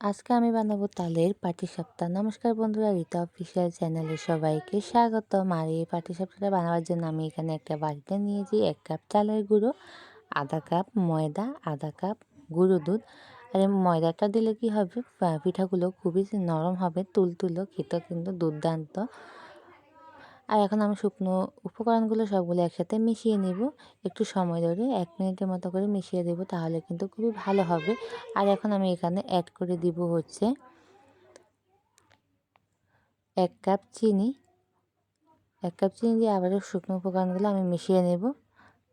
আজকে আমি বানাবো তালের পাটিসাপটা। নমস্কার বন্ধুরা, রীতা অফিসিয়াল চ্যানেলে সবাইকে স্বাগতম। আর এই সপ্তাহটা বানাবার জন্য আমি এখানে একটা বাড়িতে নিয়েছি এক কাপ চালের গুঁড়ো, আধা কাপ ময়দা, আধা কাপ গুঁড়ো দুধ। আর ময়দাটা দিলে কি হবে? পিঠাগুলো খুবই নরম হবে, তুলতুলো খেতে কিন্তু দুর্দান্ত। আর এখন আমি শুকনো উপকরণগুলো সবগুলো একসাথে মিশিয়ে নিব। একটু সময় ধরে এক মিনিটের মতো করে মিশিয়ে দেব তাহলে কিন্তু খুবই ভালো হবে। আর এখন আমি এখানে অ্যাড করে দিব হচ্ছে এক কাপ চিনি। এক কাপ চিনি দিয়ে আবারও শুকনো উপকরণগুলো আমি মিশিয়ে নেব।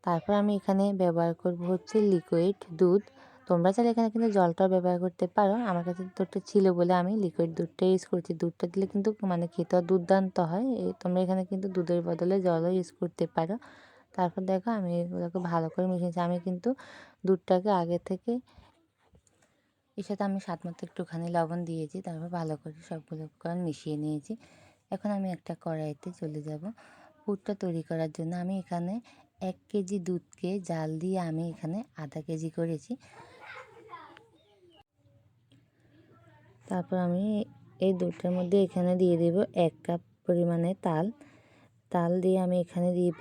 তারপর আমি এখানে ব্যবহার করব হচ্ছে লিকুইড দুধ। তোমরা চাইলে এখানে কিন্তু জলটাও ব্যবহার করতে পারো। আমার কাছে দুধটা ছিল বলে আমি লিকুইড দুধটা ইউজ করছি। দুধটা দিলে কিন্তু মানে খেতেও দুর্দান্ত হয়। এই তোমরা এখানে কিন্তু দুধের বদলে জলও ইউজ করতে পারো। তারপর দেখো আমি এগুলোকে ভালো করে মিশিয়েছি। আমি কিন্তু দুধটাকে আগে থেকে এর সাথে আমি স্বাদ মতো একটুখানি লবণ দিয়েছি। তারপর ভালো করে সবগুলো উপকরণ মিশিয়ে নিয়েছি। এখন আমি একটা কড়াইতে চলে যাব। পুরটা তৈরি করার জন্য আমি এখানে এক কেজি দুধকে জাল দিয়ে আমি এখানে আধা কেজি করেছি। তারপর আমি এই দুধটার মধ্যে এখানে দিয়ে দেব এক কাপ পরিমাণে তাল। তাল দিয়ে আমি এখানে দিব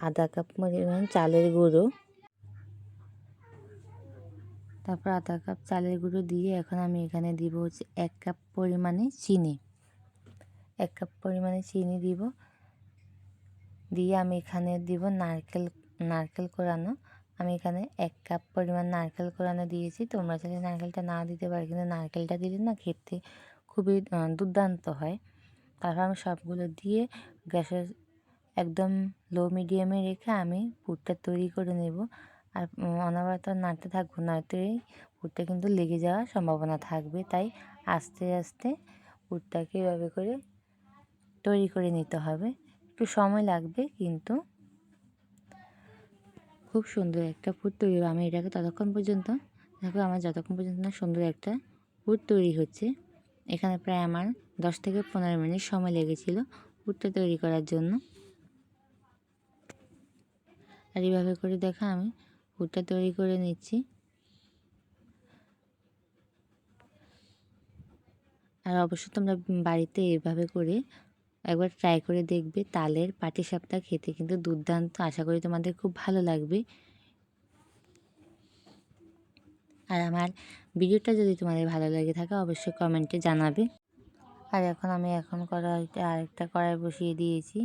আধা কাপ পরিমাণ চালের গুঁড়ো। তারপর আধা কাপ চালের গুঁড়ো দিয়ে এখন আমি এখানে দিব হচ্ছে এক কাপ পরিমাণে চিনি। এক কাপ পরিমাণে চিনি দিব। দিয়ে আমি এখানে দিব নারকেল নারকেল কোরানো। আমি এখানে এক কাপ পরিমাণ নারকেল কোরানো দিয়েছি। তোমরা চাইলে নারকেলটা না দিতে পারো, কিন্তু নারকেলটা দিলে না খেতে খুবই দুর্দান্ত হয়। তারপর আমি সবগুলো দিয়ে গ্যাসের একদম লো মিডিয়ামে রেখে আমি পুরটা তৈরি করে নেব। আর অনবরত নাড়তে থাকব এই পুরটা কিন্তু লেগে যাওয়ার সম্ভাবনা থাকবে। তাই আস্তে আস্তে পুরটাকে এভাবে করে তৈরি করে নিতে হবে। একটু সময় লাগবে, কিন্তু খুব সুন্দর একটা পুর তৈরি আমি এটাকে ততক্ষণ পর্যন্ত, দেখো আমার যতক্ষণ পর্যন্ত না সুন্দর একটা পুর তৈরি হচ্ছে, এখানে প্রায় আমার দশ থেকে পনেরো মিনিট সময় লেগেছিল পুরটা তৈরি করার জন্য। আর এইভাবে করে দেখা আমি পুরটা তৈরি করে নিচ্ছি। আর অবশ্যই তোমরা বাড়িতে এভাবে করে একবার ট্রাই করে দেখবে। তালের পাটিসাপটা খেতে কিন্তু দুর্দান্ত। আশা করি তোমাদের খুব ভালো লাগবে। আর আমার ভিডিওটা যদি তোমাদের ভালো লেগে থাকে, অবশ্যই কমেন্টে জানাবে। আর এখন আমি এখন কড়াইতে আরেকটা কড়াই বসিয়ে দিয়েছি।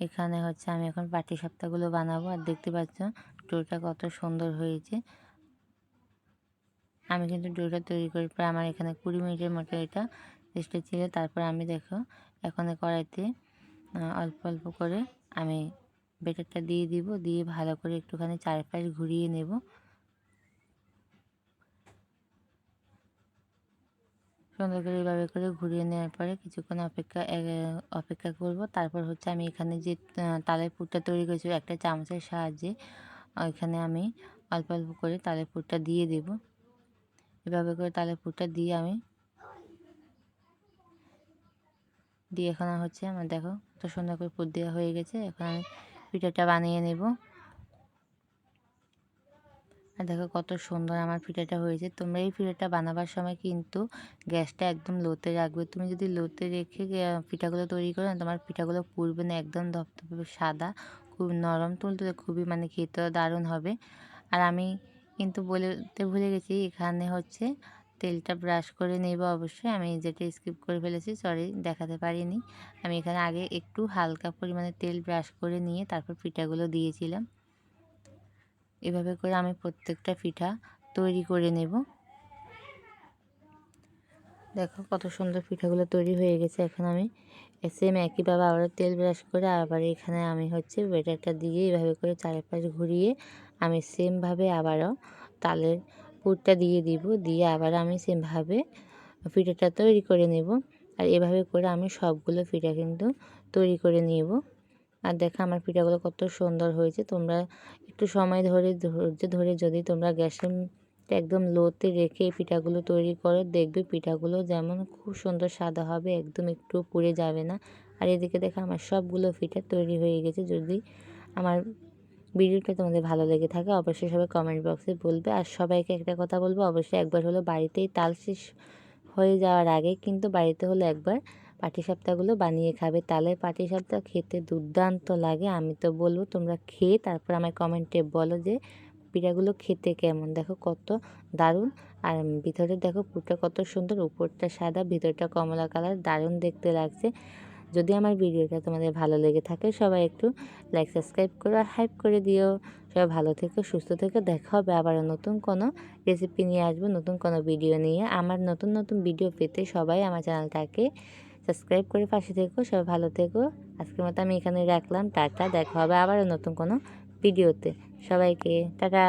এখানে হচ্ছে আমি এখন পাটি সাপ্তাহগুলো বানাবো। আর দেখতে পাচ্ছ, ডোটা কত সুন্দর হয়েছে। আমি কিন্তু ডোটা তৈরি করি, প্রায় আমার এখানে কুড়ি মিনিটের মতো এটা রেস্টে ছিল। তারপর আমি দেখো এখন কড়াইতে অল্প অল্প করে আমি বেটারটা দিয়ে দিব, দিয়ে ভালো করে একটুখানি চারপাশ ঘুরিয়ে নেব। সুন্দর করে এভাবে করে ঘুরিয়ে নেওয়ার পরে কিছুক্ষণ অপেক্ষা অপেক্ষা করব। তারপর হচ্ছে আমি এখানে যে তালের পুরটা তৈরি করেছি একটা চামচের সাহায্যে, ওইখানে আমি অল্প অল্প করে তালের পুরটা দিয়ে দেব। এভাবে করে তালের পুরটা দিয়ে আমি দিয়ে এখন হচ্ছে আমার দেখো কত সুন্দর করে পুর দেওয়া হয়ে গেছে, এখন আমি পিঠাটা বানিয়ে নেব। আর দেখো কত সুন্দর আমার পিঠাটা হয়েছে। তোমরা এই পিঠাটা বানাবার সময় কিন্তু গ্যাসটা একদম লোতে রাখবে। তুমি যদি লোতে রেখে পিঠাগুলো তৈরি করো না, তোমার পিঠাগুলো পুড়বে না, একদম ধপধপে সাদা, খুব নরম তুলতে খুবই মানে খেতেও দারুণ হবে। আর আমি কিন্তু বলতে ভুলে গেছি, এখানে হচ্ছে তেলটা ব্রাশ করে নেব অবশ্যই। আমি যেটা স্কিপ করে ফেলেছি সরি দেখাতে পারিনি। আমি এখানে আগে একটু হালকা পরিমাণে তেল ব্রাশ করে নিয়ে তারপর পিঠাগুলো দিয়েছিলাম। এভাবে করে আমি প্রত্যেকটা পিঠা তৈরি করে নেব। দেখো কত সুন্দর পিঠাগুলো তৈরি হয়ে গেছে। এখন আমি সেম একইভাবে আবার তেল ব্রাশ করে আবার এখানে আমি হচ্ছে বেটারটা দিয়ে এভাবে করে চারপাশ ঘুরিয়ে আমি সেমভাবে আবারও তালের পুরটা দিয়ে দিব, দিয়ে আবার আমি সেমভাবে পিঠাটা তৈরি করে নেব। আর এভাবে করে আমি সবগুলো পিঠা কিন্তু তৈরি করে নেব। আর দেখা আমার পিঠাগুলো কত সুন্দর হয়েছে। তোমরা একটু সময় ধরে ধৈর্য ধরে যদি তোমরা গ্যাসের একদম লোতে রেখে পিঠাগুলো তৈরি করো, দেখবে পিঠাগুলো যেমন খুব সুন্দর সাদা হবে, একদম একটু পুড়ে যাবে না। আর এদিকে দেখো আমার সবগুলো পিঠা তৈরি হয়ে গেছে। যদি আমার ভিডিওটা তোমাদের ভালো লেগে থাকে, অবশ্যই সবাই কমেন্ট বক্সে বলবে। আর সবাইকে একটা কথা বলব, অবশ্যই একবার হলো বাড়িতেই তাল শেষ হয়ে যাওয়ার আগে কিন্তু বাড়িতে হলো একবার পাটিসাপটাগুলো বানিয়ে খাবে। তালের পাটিসাপটা খেতে দুর্দান্ত লাগে, আমি তো বলব তোমরা খেয়ে তারপর আমায় কমেন্টে বলো যে পিঠাগুলো খেতে কেমন। দেখো কত দারুণ, আর ভিতরে দেখো পুরটা কত সুন্দর, উপরটা সাদা, ভিতরটা কমলা কালার, দারুণ দেখতে লাগছে। যদি আমার ভিডিওটা তোমাদের ভালো লেগে থাকে, সবাই একটু লাইক সাবস্ক্রাইব করো আর হাইপ করে দিও। সবাই ভালো থেকো, সুস্থ থেকো। দেখা হবে আবার নতুন কোনো রেসিপি নিয়ে আসব, নতুন কোনো ভিডিও নিয়ে। আমার নতুন নতুন ভিডিও পেতে সবাই আমার চ্যানেলটাকে সাবস্ক্রাইব করে পাশে থেকো। সবাই ভালো থেকো। আজকের মতো আমি এখানে রাখলাম। টাটা, দেখা হবে আবারও নতুন কোনো ভিডিওতে সবাইকে, টাটা!